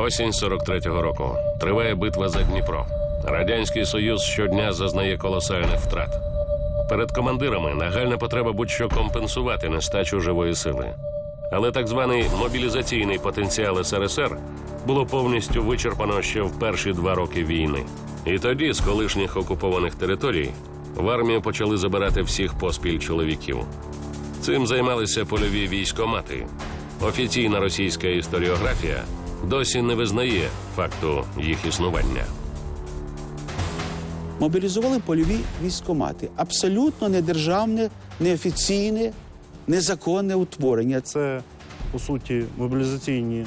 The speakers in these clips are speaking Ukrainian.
Осінь 43-го року. Триває битва за Дніпро. Радянський Союз щодня зазнає колосальних втрат. Перед командирами нагальна потреба будь-що компенсувати нестачу живої сили. Але так званий мобілізаційний потенціал СРСР було повністю вичерпано ще в перші два роки війни. І тоді з колишніх окупованих територій в армію почали забирати всіх поспіль чоловіків. Цим займалися польові військомати. Офіційна російська історіографія досі не визнає факту їх існування. Мобілізували польові військомати. Абсолютно недержавне, неофіційне, незаконне утворення. Це по суті мобілізаційні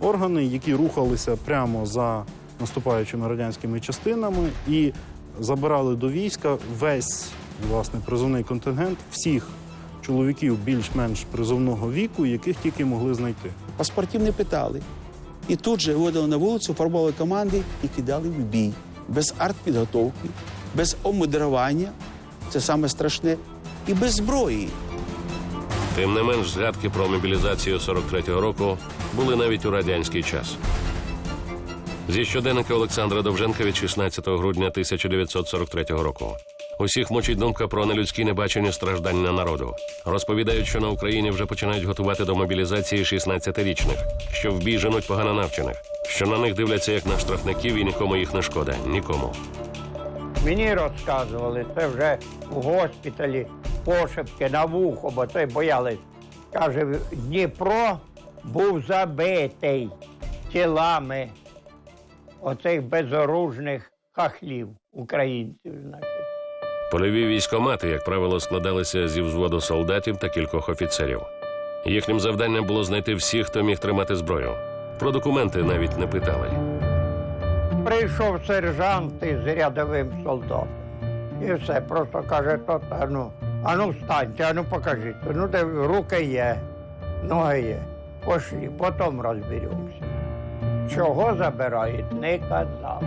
органи, які рухалися прямо за наступаючими радянськими частинами і забирали до війська весь власне призовний контингент всіх чоловіків більш-менш призовного віку, яких тільки могли знайти. Паспортів не питали. І тут же виводили на вулицю, формували команди і кидали в бій. Без артпідготовки, без обмудрування, це саме страшне, і без зброї. Тим не менш, згадки про мобілізацію 43-го року були навіть у радянський час. Зі щоденника Олександра Довженка від 16 грудня 1943 року. Усіх мочить думка про нелюдські небачені страждання народу. Розповідають, що на Україні вже починають готувати до мобілізації 16-річних, що в бій женуть погано навчених, що на них дивляться як на штрафників і нікому їх не шкода. Нікому. Мені розказували, це вже в госпіталі пошепки на вухо, бо це боялись. Каже, Дніпро був забитий тілами оцих безоружних хахлів, українців, значить. Польові військомати, як правило, складалися зі взводу солдатів та кількох офіцерів. Їхнім завданням було знайти всіх, хто міг тримати зброю. Про документи навіть не питали. Прийшов сержант із рядовим солдатом. І все, просто каже, то, та, ну, а ну встаньте, а ну покажіть. Ну, де руки є, ноги є. Пошлі, потім розберемося. Чого забирають, не казав.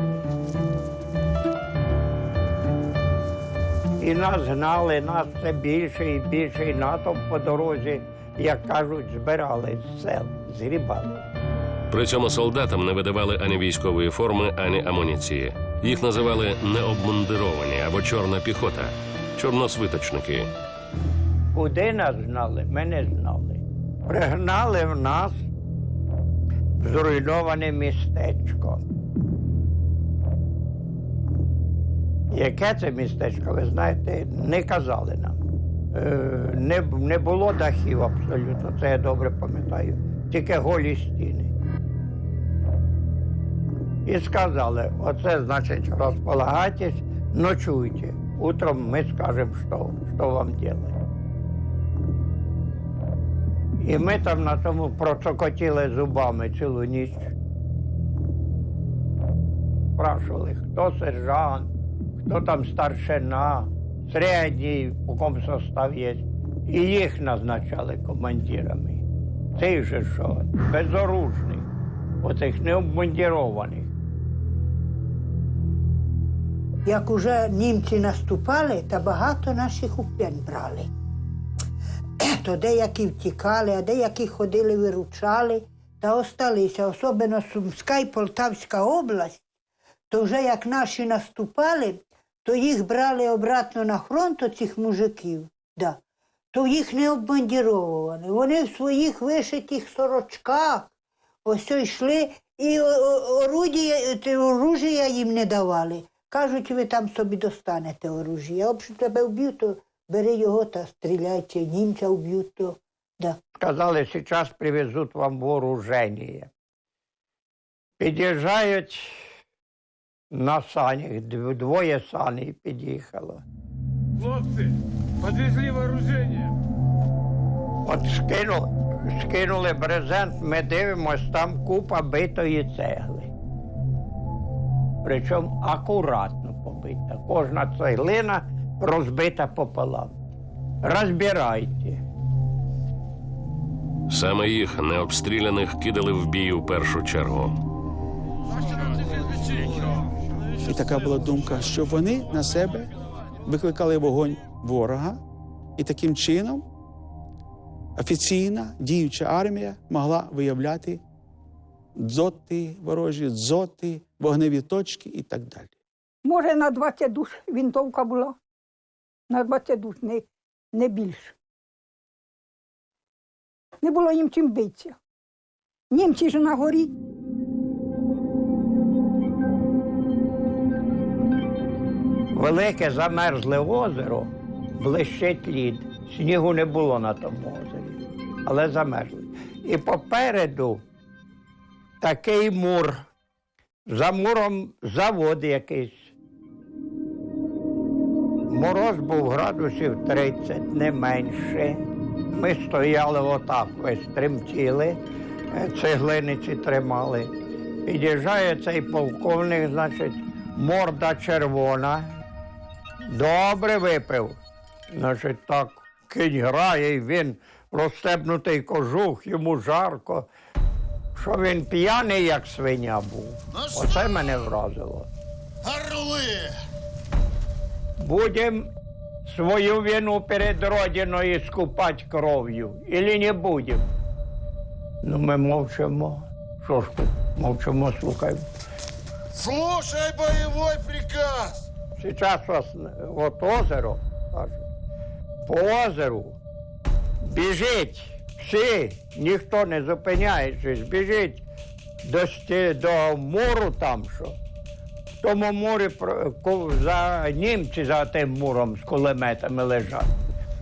І нас гнали, нас все більше і більше, і натовп по дорозі, як кажуть, збирали з сел, згрібали. При цьому солдатам не видавали ані військової форми, ані амуніції. Їх називали необмундировані або чорна піхота, чорносвиточники. Куди нас гнали, ми не знали. Пригнали в нас в зруйноване містечко. Яке це містечко, ви знаєте, не казали нам. Е, не, не було дахів абсолютно, це я добре пам'ятаю. Тільки голі стіни. І сказали, оце значить розполагайтесь, ночуйте. Утром ми скажемо, що, що вам робити. І ми там на тому процокотіли зубами цілу ніч. Спрашували, хто сержант, хто там старшина, середній, у кому состав є. І їх назначали командирами. Цих же що, безоружних, оцих необмундірованих. Як уже німці наступали, та багато наших у плен брали. То деякі втікали, а деякі ходили, виручали та осталися, особливо Сумська і Полтавська область, то вже як наші наступали, то їх брали обратно на фронт оцих мужиків, да. то їх не обмандіровували. Вони в своїх вишитих сорочках ось йшли і оружія їм не давали. Кажуть, ви там собі достанете оружие. Якщо тебе вб'ють, то бери його та стріляй, чи німця вб'ють, то да. Сказали, зараз привезуть вам вооруження. Під'їжджають на санях, двоє саней під'їхало. Хлопцы, подвезли вооружение. От скинули, скинули брезент, ми дивимось, там купа битої цегли. Причому акуратно побита. Кожна цеглина розбита пополам. Розбирайте. Саме їх необстріляних кидали в бій у першу чергу. І така була думка, що вони на себе викликали вогонь ворога, і таким чином офіційна діюча армія могла виявляти дзоти ворожі, дзоти, вогневі точки і так далі. Може, на 20 душ вінтовка була. На 20 душ, не, не більше. Не було їм чим битися. Німці ж на горі. Велике замерзле озеро, блищить лід. Снігу не було на тому озері, але замерзли. І попереду такий мур. За муром завод якийсь. Мороз був градусів 30, не менше. Ми стояли отак, весь тремтіли, е, цеглиниці тримали. Під'їжджає цей полковник, значить, морда червона. Добре випив. Значить, так кінь грає, і він розстебнутий кожух, йому жарко. Що він п'яний, як свиня був. Оце мене вразило. Орли! Будем свою вину перед Родиною скупати кров'ю, или не будем? Ну, ми мовчимо. Що ж мовчимо, слухаємо. Слушай боевой приказ! Сейчас ос- от озеро, каже, по озеру біжить всі, ніхто не зупиняючись, біжить до, сті- до муру там, що. В тому мурі про- ку- за німці за тим муром з кулеметами лежать.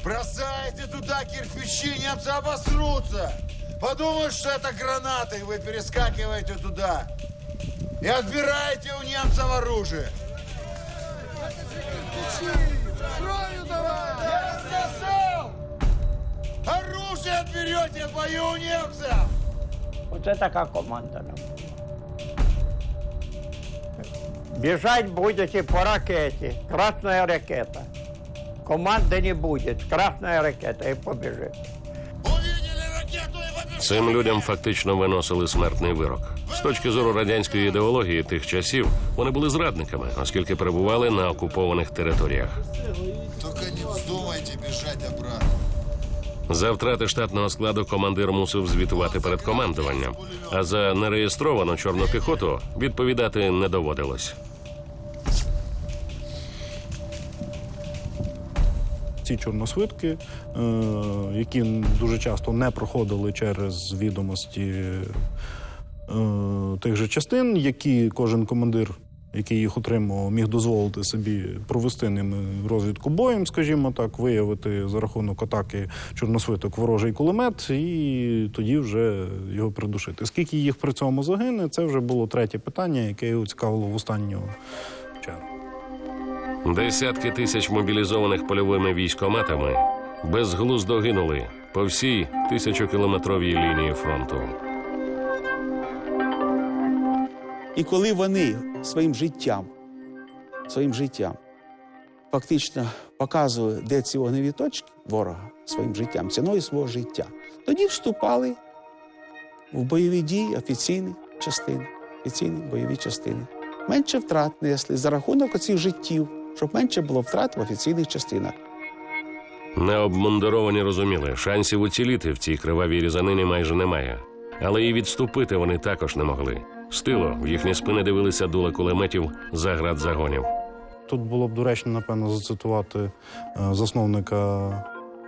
Бросайте туда кирпичи, немцы обосрутся! Подумают, что это гранаты, и вы перескакиваете туда. И отбираете у немцев оружие. Я сказал! Оружие отберете бою у немцев! Оце така команда нам. Біжать будете по ракеті. Красна ракета. Команди не буде. Красна ракета і побіжить. Цим людям фактично виносили смертний вирок. З точки зору радянської ідеології тих часів вони були зрадниками, оскільки перебували на окупованих територіях. Только не вздумайте бежать обратно. За втрати штатного складу командир мусив звітувати перед командуванням, а за нереєстровану чорну піхоту відповідати не доводилось. Ці чорносвитки, е, які дуже часто не проходили через відомості е, тих же частин, які кожен командир, який їх отримував, міг дозволити собі провести ними розвідку боєм, скажімо так, виявити за рахунок атаки чорносвиток ворожий кулемет, і тоді вже його придушити. Скільки їх при цьому загине, це вже було третє питання, яке його цікавило в останню. Десятки тисяч мобілізованих польовими військоматами безглуздо гинули по всій тисячокілометровій лінії фронту. І коли вони своїм життям, своїм життям фактично показували, де ці вогневі точки ворога своїм життям, ціною свого життя, тоді вступали в бойові дії офіційні частини, офіційні бойові частини. Менше втрат несли за рахунок оцих життів, щоб менше було втрат в офіційних частинах. Необмундировані розуміли, шансів уціліти в цій кривавій різанині майже немає. Але і відступити вони також не могли. З тилу в їхні спини дивилися дула кулеметів заград загонів. Тут було б доречно, напевно, зацитувати е, засновника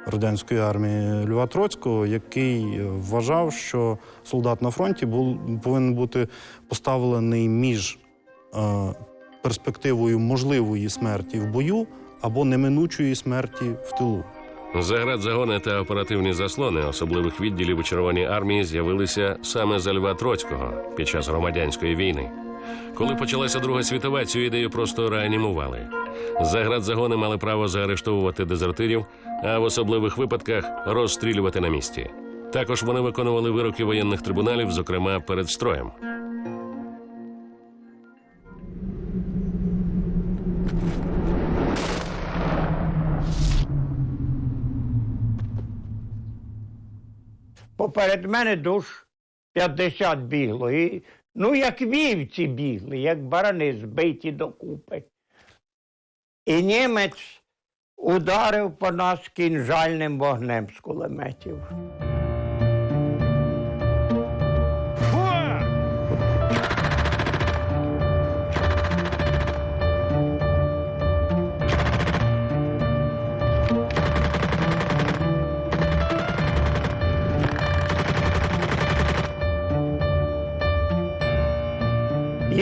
радянської армії Льва Троцького, який вважав, що солдат на фронті був, повинен бути поставлений між е, перспективою можливої смерті в бою або неминучої смерті в тилу. Заград загони та оперативні заслони особливих відділів у Червоній армії з'явилися саме за Льва Троцького під час громадянської війни. Коли почалася Друга світова, цю ідею просто реанімували. Заград загони мали право заарештовувати дезертирів, а в особливих випадках розстрілювати на місці. Також вони виконували вироки воєнних трибуналів, зокрема перед строєм. Поперед мене душ 50 бігло. І, ну, як вівці бігли, як барани збиті докупи. І німець ударив по нас кінжальним вогнем з кулеметів.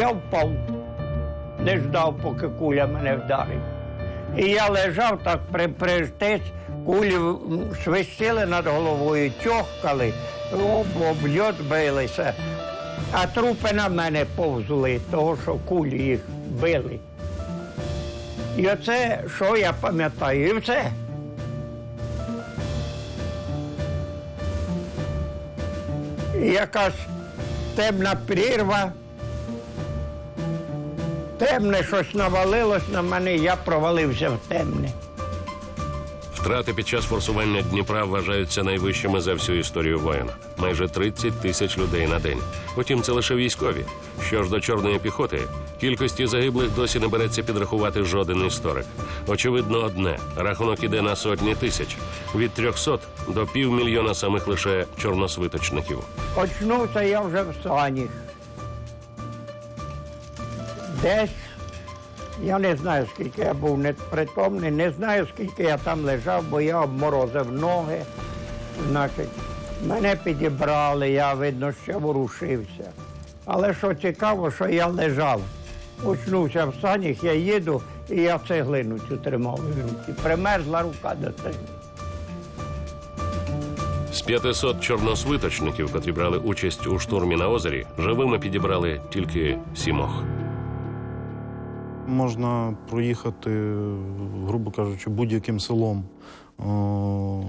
Я впав, не ждав, поки куля мене вдарить. І я лежав так при, притись, кулі свистіли над головою, тьохкали, об, об билися, а трупи на мене повзли, того, що кулі їх били. І оце, що я пам'ятаю, і все. Якась темна прірва, темне щось навалилось на мене, я провалився в темне. Втрати під час форсування Дніпра вважаються найвищими за всю історію воєн. Майже 30 тисяч людей на день. Утім, це лише військові. Що ж до чорної піхоти, кількості загиблих досі не береться підрахувати жоден історик. Очевидно, одне рахунок іде на сотні тисяч від 300 до півмільйона самих лише чорносвиточників. Очнувся я вже в саніх. Десь, я не знаю, скільки я був непритомний, не знаю, скільки я там лежав, бо я обморозив ноги. Значить, мене підібрали, я, видно, ще ворушився. Але що цікаво, що я лежав. Очнувся в санях, я їду, і я цеглину цю тримав в руці. Примерзла рука до цегли. З 500 чорносвиточників, котрі брали участь у штурмі на озері, живими підібрали тільки сімох. Можна проїхати, грубо кажучи, будь-яким селом, о,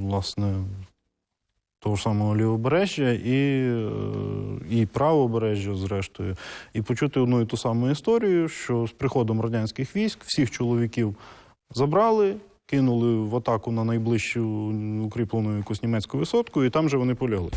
власне, того ж самого лівобережжя і, е, і правобережжя, зрештою, і почути одну і ту саму історію, що з приходом радянських військ всіх чоловіків забрали, кинули в атаку на найближчу укріплену якусь німецьку висотку, і там же вони полягли.